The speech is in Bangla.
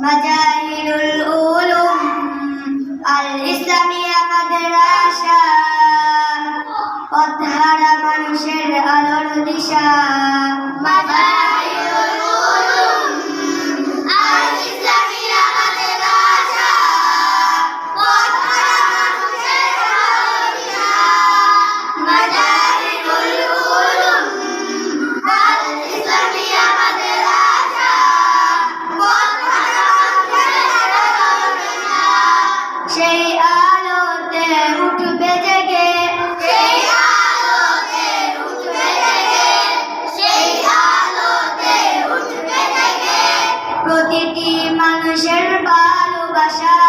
大家 সেই আলোতে উঠবে জেগে। সেই আলোতে উঠবে জেগে। প্রতিটি মানুষের ভালোবাসা